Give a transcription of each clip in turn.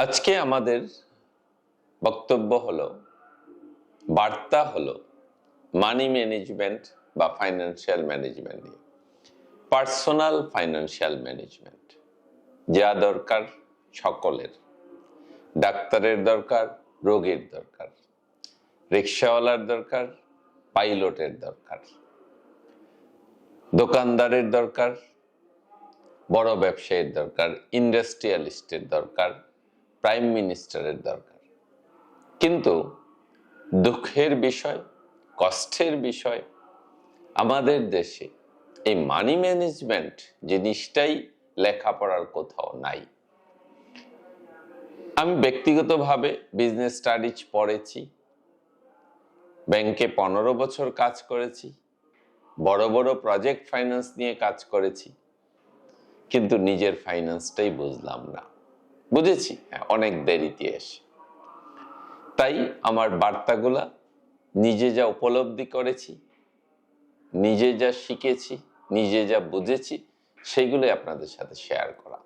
আজকে আমাদের বক্তব্য হলো, বার্তা হলো মানি ম্যানেজমেন্ট বা ফাইন্যান্সিয়াল ম্যানেজমেন্ট নিয়ে। পার্সোনাল ফাইন্যান্সিয়াল ম্যানেজমেন্ট যা দরকার সকলের। ডাক্তারের দরকার, রোগীর দরকার। রিক্সাওয়ালার দরকার, পাইলটের দরকার। দোকানদারের দরকার, বড় ব্যবসায়ীর দরকার ইন্ডাস্ট্রিয়ালিস্টের দরকার। প্রাইম মিনিস্টারের দরকার। কিন্তু দুঃখের বিষয়, কষ্টের বিষয়, আমাদের দেশে এই মানি ম্যানেজমেন্ট জিনিসটাই লেখাপড়ার কোথাও নাই। আমি ব্যক্তিগতভাবে বিজনেস স্টাডিজ পড়েছি, ব্যাংকে পনেরো বছর কাজ করেছি, বড় বড় প্রজেক্ট ফাইন্যান্স নিয়ে কাজ করেছি, কিন্তু নিজের ফাইন্যান্সটাই বুঝলাম না। বুঝেছি হ্যাঁ অনেক দেরিতে এসে। তাই আমার বার্তাগুলা নিজে যা উপলব্ধি করেছি, নিজে যা শিখেছি, নিজে যা বুঝেছি সেগুলো আপনাদের সাথে শেয়ার করা।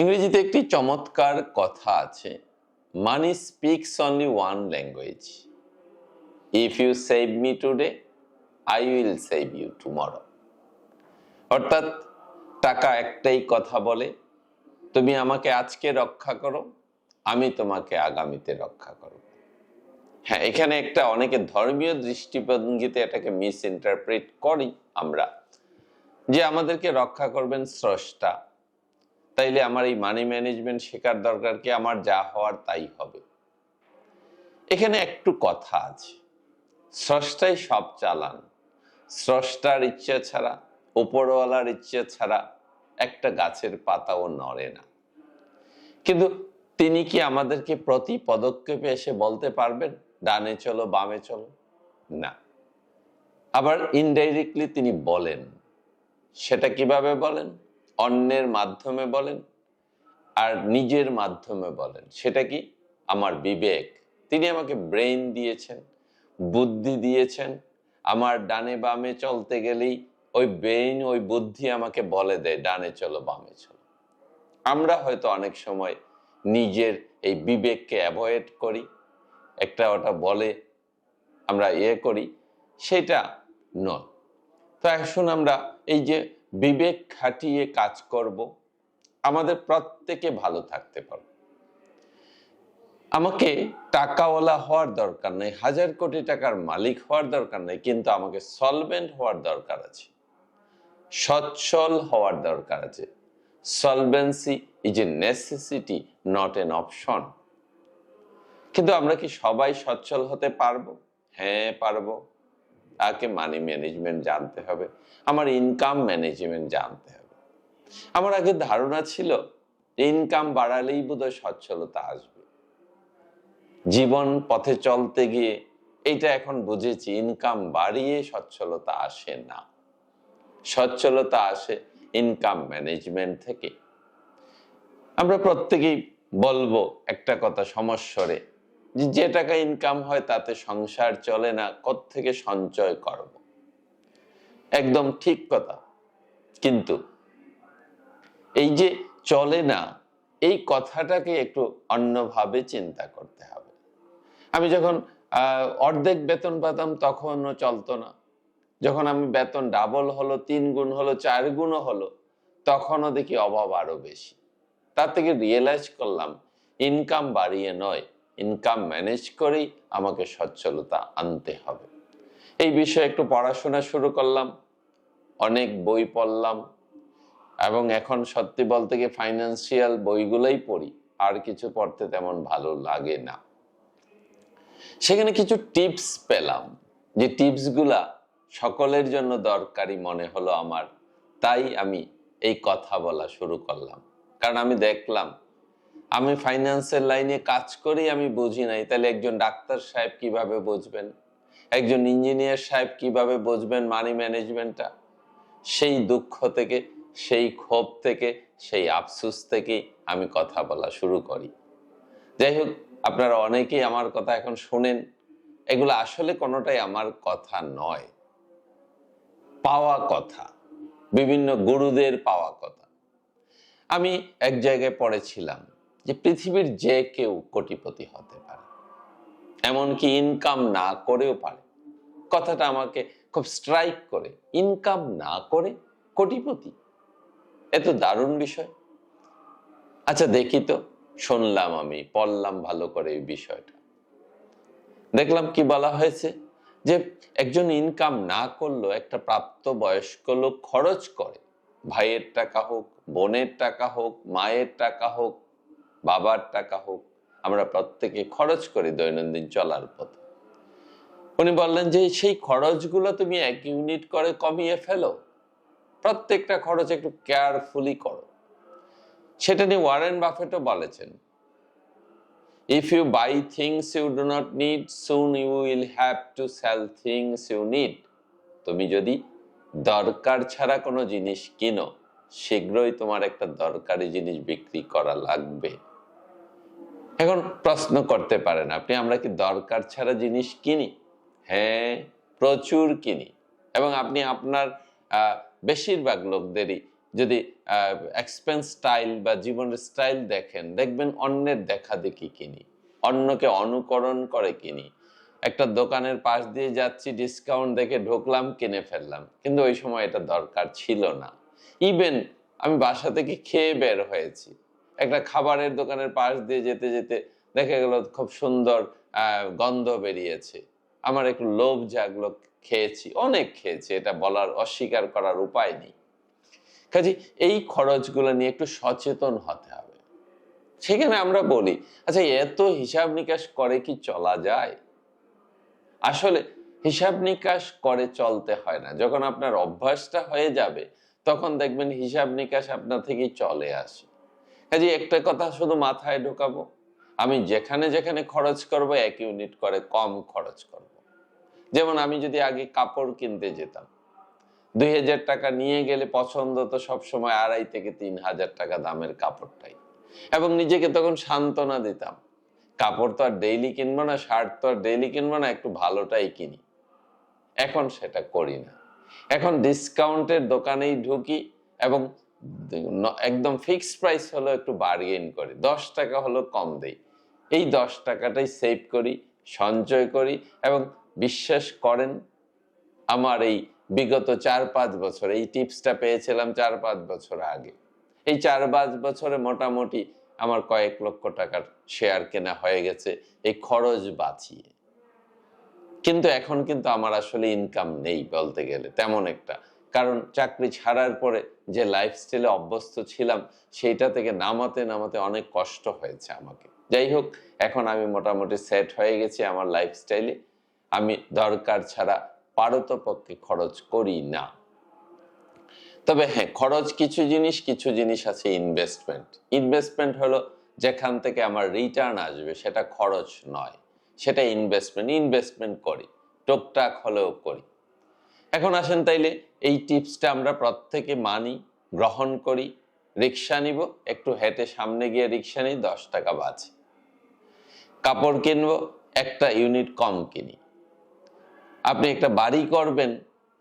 ইংরেজিতে একটি চমৎকার কথা আছে money speaks only one language if you save me today I will save you tomorrow অর্থাৎ টাকা একটাই কথা বলে তুমি আমাকে আজকে রক্ষা করো, আমি তোমাকে আগামীতে রক্ষা করব। হ্যাঁ এখানে একটা অনেকে ধর্মীয় দৃষ্টিভঙ্গিতে এটাকে মিস ইন্টারপ্রেট করি আমরা, যে আমাদেরকে রক্ষা করবেন স্রষ্টা। তাইলে আমার এই মানি ম্যানেজমেন্ট শেখার দরকার কি? আমার যা হওয়ার তাই হবে। এখানে একটু কথা আছে। স্রষ্টাই সব চালান। স্রষ্টার ইচ্ছা ছাড়া, উপরওয়ালার ইচ্ছে ছাড়া একটা গাছের পাতাও নড়ে না। কিন্তু তিনি কি আমাদেরকে প্রতি পদক্ষেপে এসে বলতে পারবেন, ডানে চলো, বামে চলো? না। আবার ইনডাইরেক্টলি তিনি বলেন। সেটা কীভাবে বলেন? অন্যের মাধ্যমে বলেন আর নিজের মাধ্যমে বলেন। সেটা কি? আমার বিবেক। তিনি আমাকে ব্রেন দিয়েছেন, বুদ্ধি দিয়েছেন। আমার ডানে বামে চলতে গেলেই ওই ব্রেইন ওই বুদ্ধি আমাকে বলে দেয়, ডানে চলো, বামে চলো। আমরা হয়তো অনেক সময় নিজের এই বিবেককে অ্যাভয়েড করি, একটা ওটা বলে আমরা ইয়ে করি, সেটা নয়। তো এখন আমরা এই যে বিবেক খাটিয়ে কাজ করব, আমাদের প্রত্যেকে ভালো থাকতে পারব আমাকে টাকাওয়ালা হওয়ার দরকার নেই, হাজার কোটি টাকার মালিক হওয়ার দরকার নেই, কিন্তু আমাকে সলভেন্ট হওয়ার দরকার আছে, সচ্ছল হওয়ার দরকার আছে। Solvency is a necessity not an option কিন্তু আমরা কি সবাই সচ্ছল হতে পারব? হ্যাঁ পারব। তাকে মানি ম্যানেজমেন্ট জানতে হবে, আমার ইনকাম ম্যানেজমেন্ট জানতে হবে। আমার আগে ধারণা ছিল ইনকাম বাড়ালেই বোধহয় সচ্ছলতা আসবে। জীবন পথে চলতে গিয়ে এটা এখন বুঝেছি ইনকাম বাড়িয়ে সচ্ছলতা আসে না। সচ্ছলতা আসে ইনকাম ম্যানেজমেন্ট থেকে। আমরা প্রত্যেকেই বলব একটা কথা সমস্যরে যে টাকা ইনকাম হয় তাতে সংসার চলে না থেকে সঞ্চয় করব? একদম ঠিক কথা। কিন্তু এই যে চলে না, এই কথাটাকে একটু অন্যভাবে চিন্তা করতে হবে। আমি যখন অর্ধেক বেতন পেতাম তখনও চলতো না। যখন আমি বেতন ডাবল হলো, তিন গুণ হলো, চার গুণও হলো, তখনও দেখি অভাব আরও বেশি। তার থেকে রিয়েলাইজ করলাম ইনকাম বাড়িয়ে নয় ইনকাম ম্যানেজ করেই আমাকে সচ্ছলতা আনতে হবে। এই বিষয়ে একটু পড়াশোনা শুরু করলাম, অনেক বই পড়লাম, এবং এখন সত্যি বলতে গিয়ে ফাইন্যান্সিয়াল বইগুলোই পড়ি, আর কিছু পড়তে তেমন ভালো লাগে না। সেখানে কিছু টিপস পেলাম, যে টিপসগুলা সকলের জন্য দরকারি মনে হলো আমার। তাই আমি এই কথা বলা শুরু করলাম। কারণ আমি দেখলাম, আমি ফাইন্যান্সের লাইনে কাজ করি, আমি বুঝি নাই। তাহলে একজন ডাক্তার সাহেব কীভাবে বুঝবেন? একজন ইঞ্জিনিয়ার সাহেব কীভাবে বুঝবেন মানি ম্যানেজমেন্টটা সেই দুঃখ থেকে, সেই ক্ষোভ থেকে, সেই আফসুস থেকেই আমি কথা বলা শুরু করি। যাই হোক, আপনারা অনেকেই আমার কথা এখন শোনেন। এগুলো আসলে কোনোটাই আমার কথা নয়। পাওয়া কথা, বিভিন্ন গুরুদের পাওয়া কথা। আমি এক জায়গায় পড়েছিলাম যে পৃথিবীর যে কেউ কোটিপতি হতে পারে, এমনকি ইনকাম না করেও পারে। কথাটা আমাকে খুব স্ট্রাইক করে ইনকাম না করে কোটিপতি। এত দারুণ বিষয়। আচ্ছা দেখি তো, শুনলাম আমি, পড়লাম ভালো করে এই বিষয়টা। দেখলাম কি বলা হয়েছে? যে একজন ইনকাম না করলেও একটা প্রাপ্ত বয়স্ক লোক খরচ করে। ভাইয়ের টাকা হোক, বোনের টাকা হোক, মায়ের টাকা হোক, বাবার টাকা হোক, আমরা প্রত্যেকে খরচ করি দৈনন্দিন চলার পথে। উনি বললেন যে, সেই খরচগুলো তুমি এক ইউনিট করে কমিয়ে ফেলো। প্রত্যেকটা খরচ একটু কেয়ারফুলি করো। সেটা নিয়ে ওয়ারেন বাফেটও বলেছেন if you buy things you do not need soon you will have to sell things you need তুমি যদি দরকার ছাড়া কোনো জিনিস কিনো, শীঘ্রই তোমার একটা দরকারি জিনিস বিক্রি করা লাগবে। এখন প্রশ্ন করতে পারেন, আপনি আমরা কি দরকার ছাড়া জিনিস কিনি? হ্যাঁ প্রচুর কিনি। এবং আপনি আপনার বেশিরভাগ লোকদেরই যদি এক্সপেন্স স্টাইল বা জীবনের স্টাইল দেখেন, দেখবেন অন্যের দেখা দেখি কিনি, অন্যকে অনুকরণ করে কিনি। একটা দোকানের পাশ দিয়ে যাচ্ছি ডিসকাউন্ট দেখে ঢুকলাম, কিনে ফেললাম। কিন্তু ওই সময় এটা দরকার ছিল না। ইভেন আমি বাসা থেকে খেয়ে বের হয়েছি। একটা খাবারের দোকানের পাশ দিয়ে যেতে যেতে দেখা গেল খুব সুন্দর গন্ধ বেরিয়েছে। আমার একটু লোভ জাগলো, খেয়েছি, অনেক খেয়েছি, এটা বলার অস্বীকার করার উপায় নেই। কাজে এই খরচগুলো নিয়ে একটু সচেতন হতে হবে। সেখানে আমরা বলি আচ্ছা এত হিসাব নিকাশ করে কি চলা যায়? আসলে হিসাব নিকাশ করে চলতে হয় না। যখন আপনার অভ্যাসটা হয়ে যাবে, তখন দেখবেন হিসাব নিকাশ আপনার থেকেই চলে আসে। কাজে একটা কথা শুধু মাথায় ঢোকাবো, আমি যেখানে যেখানে খরচ করব, এক ইউনিট করে কম খরচ করব। যেমন আমি যদি আগে কাপড় কিনতে যেতাম দুই হাজার টাকা নিয়ে গেলে পছন্দ তো সবসময় আড়াই থেকে তিন হাজার টাকা দামের কাপড়টাই। এবং নিজেকে তখন সান্ত্বনা দিতাম। কাপড় তো আর ডেইলি কিনবো না, শার্ট তো আর ডেইলি কিনবো না, একটু ভালোটাই কিনি। এখন সেটা করি না। এখন ডিসকাউন্টের দোকানেই ঢুকি এবং একদম ফিক্সড প্রাইস হলো একটু বার্গেন করি। দশ টাকা হলো কম দেই। এই দশ টাকাটাই সেভ করি, সঞ্চয় করি এবং বিশ্বাস করেন, আমার এই বিগত চার পাঁচ বছর, এই টিপসটা পেয়েছিলাম চার পাঁচ বছর আগে। এই চার পাঁচ বছরে মোটামুটি আমার কয়েক লক্ষ টাকার শেয়ার কেনা হয়ে গেছে, এই খরচ বাঁচিয়ে। কিন্তু এখন কিন্তু আমার আসলে ইনকাম নেই বলতে গেলে, তেমন একটা। কারণ চাকরি ছাড়ার পরে যে লাইফস্টাইলে অভ্যস্ত ছিলাম, সেইটা থেকে নামাতে নামাতে অনেক কষ্ট হয়েছে আমাকে। যাই হোক, এখন আমি মোটামুটি সেট হয়ে গেছি আমার লাইফস্টাইলে আমি দরকার ছাড়া পারতপক্ষে খরচ করি না। তবে হ্যাঁ খরচ কিছু জিনিস কিছু জিনিস আছে ইনভেস্টমেন্ট ইনভেস্টমেন্ট হলো যেখান থেকে আমার রিটার্ন আসবে, সেটা খরচ নয়। সেটা ইনভেস্টমেন্ট ইনভেস্টমেন্ট করি। টুকটাক হলেও করি। এখন আসেন তাইলে, এই টিপসটা আমরা প্রত্যেকে মানি, গ্রহণ করি, রিক্সা নিব, একটু হেঁটে সামনে গিয়ে রিক্সা নিই, দশ টাকা বাঁচে। কাপড় কিনবো, একটা ইউনিট কম কিনি। আপনি একটা বাড়ি করবেন,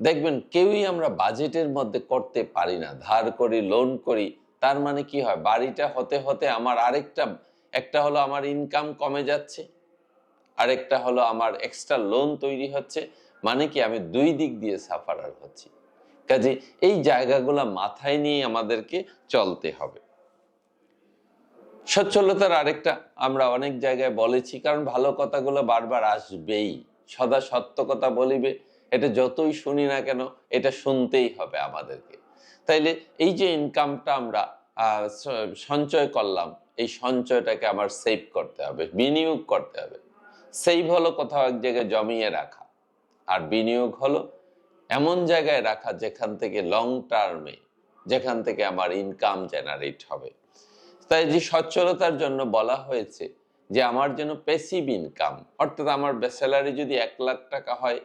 দেখবেন কেউই আমরা বাজেটের মধ্যে করতে পারি না, ধার করি লোন করি, তার মানে কি হয়? বাড়িটা হতে হতে আমার আরেকটা, একটা হলো আমার ইনকাম কমে যাচ্ছে, আরেকটা হলো আমার এক্সট্রা লোন তৈরি হচ্ছে মানে কি আমি দুই দিক দিয়ে সাফারার হচ্ছি। কাজে এই জায়গাগুলো মাথায় নিয়ে আমাদেরকে চলতে হবে। সচ্ছলতার আরেকটা, আমরা অনেক জায়গায় বলেছি, কারণ ভালো কথাগুলো বারবার আসবেই। সদা সত্য কথা বলিবে। এটা যতই শুনি না কেন, এটা শুনতেই হবে আমাদেরকে। তাইলে এই যে ইনকামটা আমরা সঞ্চয় করলাম, এই সঞ্চয়টাকে আমার সেভ করতে হবে, বিনিয়োগ করতে হবে। সেভ হলো কোথাও এক জায়গায় জমিয়ে রাখা, আর বিনিয়োগ হলো এমন জায়গায় রাখা যেখান থেকে লং টার্মে যেখান থেকে আমার ইনকাম জেনারেট হবে। তাই যে সচ্ছলতার জন্য বলা হয়েছে যে আমার যেন পেসিভ ইনকাম অর্থাৎ আমার স্যালারি যদি এক লাখ টাকা হয়,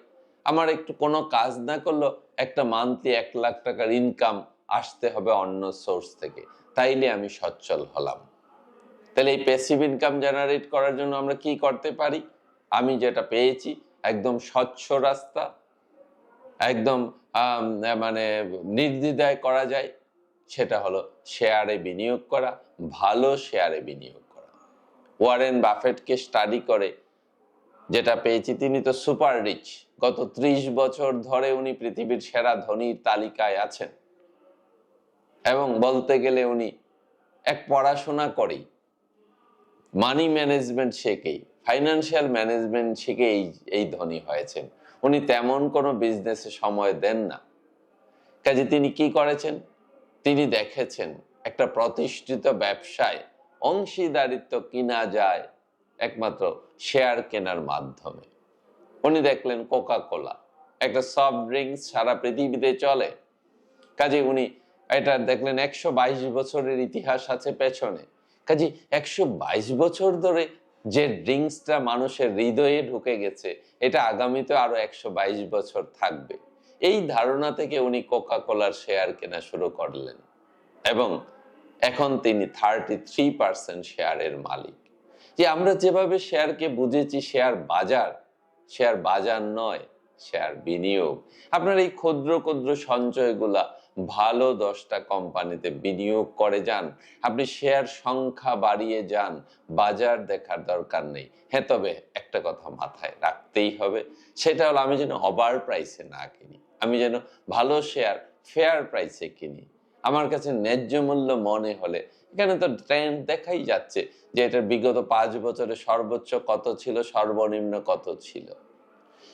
আমার একটু কোনো কাজ না করলেও একটা মান্থলি এক লাখ টাকার ইনকাম আসতে হবে অন্য সোর্স থেকে। তাইলে আমি সচ্ছল হলাম। তাহলে এই প্যাসিভ ইনকাম জেনারেট করার জন্য আমরা কি করতে পারি? আমি যেটা পেয়েছি, একদম স্বচ্ছ রাস্তা, একদম মানে নির্দ্বিধায় করা যায়, সেটা হলো শেয়ারে বিনিয়োগ করা, ভালো শেয়ারে বিনিয়োগ ওয়ারেন বাফেটকে স্টাডি করে, যেটা পেয়েছি, তিনি তো সুপার রিচ গত ত্রিশ বছর ধরে উনি পৃথিবীর সেরা ধনীর তালিকায় আছেন। এবং বলতে গেলে উনি এক পড়াশোনা করেই। মানি ম্যানেজমেন্ট শেখেই ফাইন্যান্সিয়াল ম্যানেজমেন্ট শিখে এই এই ধনী হয়েছেন। উনি তেমন কোনো বিজনেসে সময় দেন না। কাজে তিনি কি করেছেন? তিনি দেখেছেন একটা প্রতিষ্ঠিত ব্যবসায় অংশীদারিত্ব কিনা যায় একমাত্র শেয়ার কেনার মাধ্যমে। উনি দেখলেন কোকা কোলা একটা সফট ড্রিঙ্কস সারা পৃথিবীতে চলে। কাজে উনি এটা দেখলেন একশো বাইশ বছরের ইতিহাস আছে পেছনে। কাজে একশো বাইশ বছর ধরে যে ড্রিঙ্কসটা মানুষের হৃদয়ে ঢুকে গেছে, এটা আগামীতে আরও একশো বাইশ বছর থাকবে। এই ধারণা থেকে উনি কোকা কোলার শেয়ার কেনা শুরু করলেন। এবং এখন তিনি থার্টি থ্রি পার্সেন্ট শেয়ারের মালিক। যে আমরা যেভাবে শেয়ারকে বুঝেছি শেয়ার বাজার শেয়ার বাজার নয় শেয়ার বিনিয়োগ। আপনার এই ক্ষুদ্র ক্ষুদ্র সঞ্চয়গুলা ভালো দশটা কোম্পানিতে বিনিয়োগ করে যান, আপনি শেয়ার সংখ্যা বাড়িয়ে যান, বাজার দেখার দরকার নেই। হ্যাঁ তবে একটা কথা মাথায় রাখতেই হবে, সেটা হলো আমি যেন ওভার প্রাইসে না কিনি, আমি যেন ভালো শেয়ার ফেয়ার প্রাইসে কিনি। আমার কাছে ন্যায্য মূল্য মনে হলে, এখানে তো ট্রেন্ড দেখাই যাচ্ছে যে এটার বিগত পাঁচ বছরে সর্বোচ্চ কত ছিল, সর্বনিম্ন কত ছিল।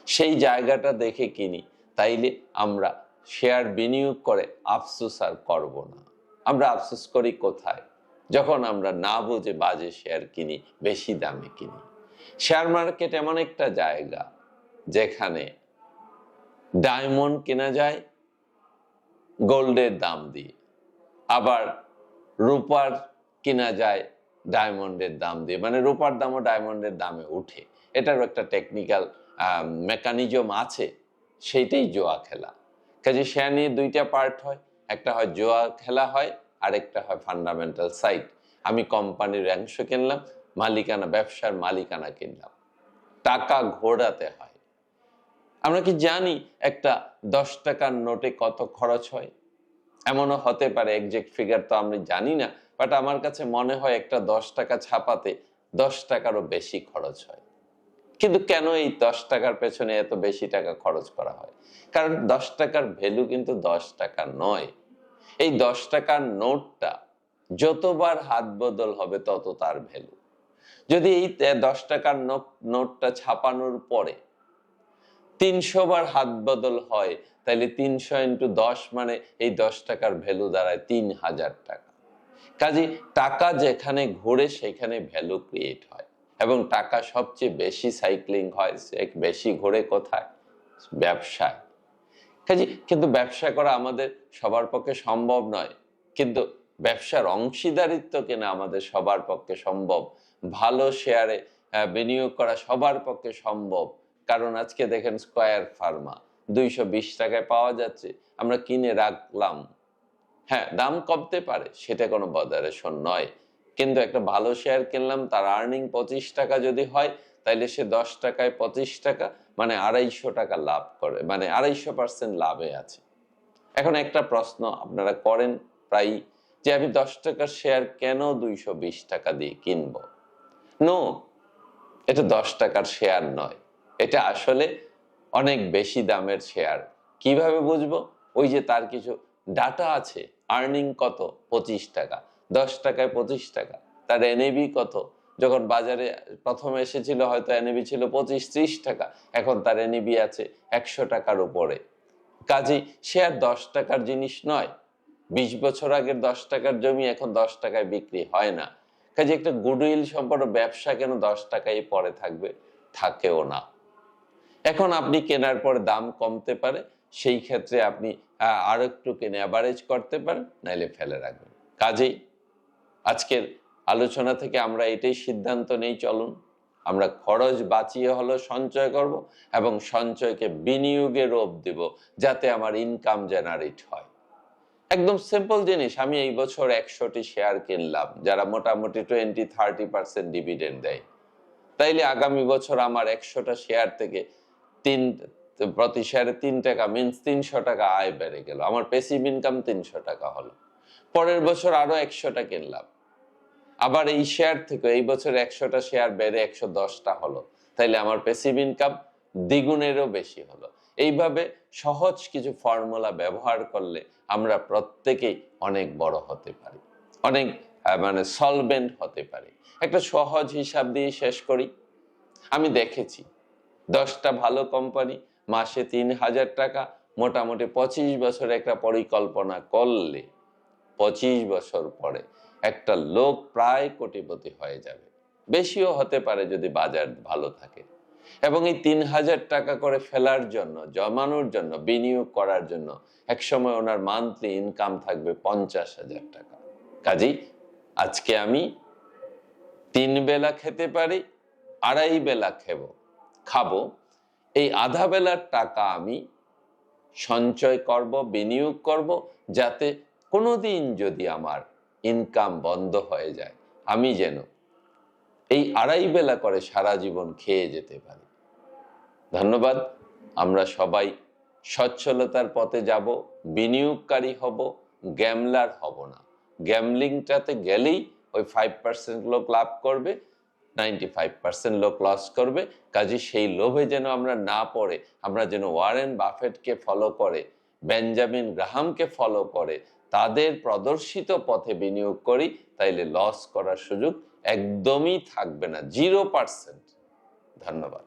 সেই জায়গাটা দেখে কিনি, তাইলে আমরা শেয়ার বিনিয়োগ করে আফসোস আর করব না। আমরা আফসোস করি কোথায়? যখন আমরা না বুঝে বাজে শেয়ার কিনি, বেশি দামে কিনি। শেয়ার মার্কেট এমন একটা জায়গা যেখানে ডায়মন্ড কেনা যায় গোল্ডের দাম দিয়ে। আবার রূপার কেনা যায় ডায়মন্ডের দাম দিয়ে। মানে রূপার দামও ডায়মন্ডের দামে উঠে এটারও একটা টেকনিক্যাল মেকানিজম আছে। সেইটাই জোয়া খেলা। কাজে শেয়ার নিয়ে দুইটা পার্ট হয়। একটা হয় জোয়া খেলা হয়, আরেকটা হয় ফান্ডামেন্টাল সাইট আমি কোম্পানির অংশ কিনলাম, মালিকানা, ব্যবসার মালিকানা কিনলাম। টাকা ঘোরাতে হয়। আমরা কি জানি একটা দশ টাকার নোটে কত খরচ হয়? এমনও হতে পারে একজ্যাক্ট ফিগার তো আমি জানি না বাট আমার কাছে মনে হয় একটা দশ টাকা ছাপাতে দশ টাকারও বেশি খরচ হয়। কিন্তু কেন এই দশ টাকার পেছনে এত বেশি টাকা খরচ করা হয়? কারণ দশ টাকার ভ্যালু কিন্তু দশ টাকা নয়। এই দশ টাকার নোটটা যতবার হাত বদল হবে তত তার ভ্যালু যদি এই দশ টাকার নোটটা ছাপানোর পরে তিনশো বার হাত বদল হয় তাহলে তিনশো ইন্টু দশ মানে এই দশ টাকার ভ্যালু দাঁড়ায় তিন হাজার টাকা। কাজে টাকা যেখানে ঘুরে সেখানে ভ্যালু ক্রিয়েট হয় এবং টাকা সবচেয়ে বেশি সাইক্লিং হয় বেশি ঘুরে কোথায়? ব্যবসায়। কাজে কিন্তু ব্যবসা করা আমাদের সবার পক্ষে সম্ভব নয়, কিন্তু ব্যবসার অংশীদারিত্ব কেনা আমাদের সবার পক্ষে সম্ভব, ভালো শেয়ারে বিনিয়োগ করা সবার পক্ষে সম্ভব কারণ আজকে দেখেন স্কয়ার ফার্মা দুইশো বিশ টাকায় পাওয়া যাচ্ছে, আমরা কিনে রাখলাম। হ্যাঁ দাম কমতে পারে, সেটা কোনো বদারেশন নয়। কিন্তু একটা ভালো শেয়ার কিনলাম, তার আর্নিং পঁচিশ টাকা যদি হয়, তাইলে সে দশ টাকায় পঁচিশ টাকা মানে আড়াইশো টাকা লাভ করে মানে আড়াইশো পার্সেন্ট লাভে আছে। এখন একটা প্রশ্ন, আপনারা করেন প্রায় যে আমি দশ টাকার শেয়ার কেন দুইশো বিশ টাকা দিয়ে কিনবো? নো এটা দশ টাকার শেয়ার নয়। এটা আসলে অনেক বেশি দামের শেয়ার কীভাবে বুঝব? ওই যে তার কিছু ডাটা আছে আর্নিং কত? পঁচিশ টাকা। দশ টাকায় পঁচিশ টাকা। তার এনএবি কত? যখন বাজারে প্রথমে এসেছিল, হয়তো এনএবি ছিল পঁচিশ, ত্রিশ টাকা। এখন তার এনএবি আছে একশো টাকার উপরে। কাজেই শেয়ার দশ টাকার জিনিস নয়। বিশ বছর আগের দশ টাকার জমি এখন দশ টাকায় বিক্রি হয় না। কাজে একটা গুডউইল সম্পন্ন ব্যবসা কেন দশ টাকায় পরে থাকবে? থাকেও না। এখন আপনি কেনার পর দাম কমতে পারে, সেই ক্ষেত্রে আপনি আরও একটু কিনে অ্যাভারেজ করতে পারেন, নাইলে ফেলে রাখবেন। কাজেই আজকের আলোচনা থেকে আমরা এটাই সিদ্ধান্ত নেই, চলুন। আমরা খরচ বাঁচিয়ে হলো সঞ্চয় করব এবং সঞ্চয়কে বিনিয়োগে রূপ দেব, যাতে আমার ইনকাম জেনারেট হয়। একদম সিম্পল জিনিস, আমি এই বছর একশোটি শেয়ার কিনলাম, যারা মোটামুটি টোয়েন্টি থার্টি পার্সেন্ট ডিভিডেন্ড দেয়। তাইলে আগামী বছর আমার একশোটা শেয়ার থেকে তিন, প্রতি শেয়ারে তিন টাকা মিনস তিনশো টাকা আয় বেড়ে গেল। আমার পেসিভ ইনকাম তিনশো টাকা হলো। পরের বছর আরও একশোটা কিনলাম। আবার এই শেয়ার থেকে এই বছর একশোটা শেয়ার বেড়ে একশো দশটা হলো। তাইলে আমার প্যাসিভ ইনকাম দ্বিগুণেরও বেশি হলো। এইভাবে সহজ কিছু ফর্মুলা ব্যবহার করলে আমরা প্রত্যেকেই অনেক বড় হতে পারি। অনেক মানে সলভেন্ট হতে পারি। একটা সহজ হিসাব দিয়ে শেষ করি। আমি দেখেছি দশটা ভালো কোম্পানি মাসে তিন হাজার টাকা, মোটামুটি পঁচিশ বছর একটা পরিকল্পনা করলে পঁচিশ বছর পরে একটা লোক প্রায় কোটিপতি হয়ে যাবে। বেশিও হতে পারে যদি বাজার ভালো থাকে। এবং এই তিন হাজার টাকা করে ফেলার জন্য, জমানোর জন্য, বিনিয়োগ করার জন্য একসময় ওনার মান্থলি ইনকাম থাকবে পঞ্চাশ হাজার টাকা। কাজেই আজকে আমি তিন বেলা খেতে পারি, আড়াই বেলা খেব। খাব, এই আধা বেলার টাকা আমি সঞ্চয় করব, বিনিয়োগ করব, যাতে কোনোদিন যদি আমার ইনকাম বন্ধ হয়ে যায়, আমি যেন এই আড়াই বেলা করে সারা জীবন খেয়ে যেতে পারি। ধন্যবাদ, আমরা সবাই সচ্ছলতার পথে যাব, বিনিয়োগকারী হব গ্যামলার হব না। গ্যামলিংটাতে গেলেই ওই ফাইভ পার্সেন্ট লোক লাভ করবে নাইনটি ফাইভ পার্সেন্ট লোক লস করবে। কাজে সেই লোভে যেন আমরা না পড়ে, আমরা যেন ওয়ারেন বাফেটকে ফলো করে, বেঞ্জামিন গ্রাহামকে ফলো করে, তাদের প্রদর্শিত পথে বিনিয়োগ করি, তাইলে লস করার সুযোগ একদমই থাকবে না। জিরো পার্সেন্ট ধন্যবাদ।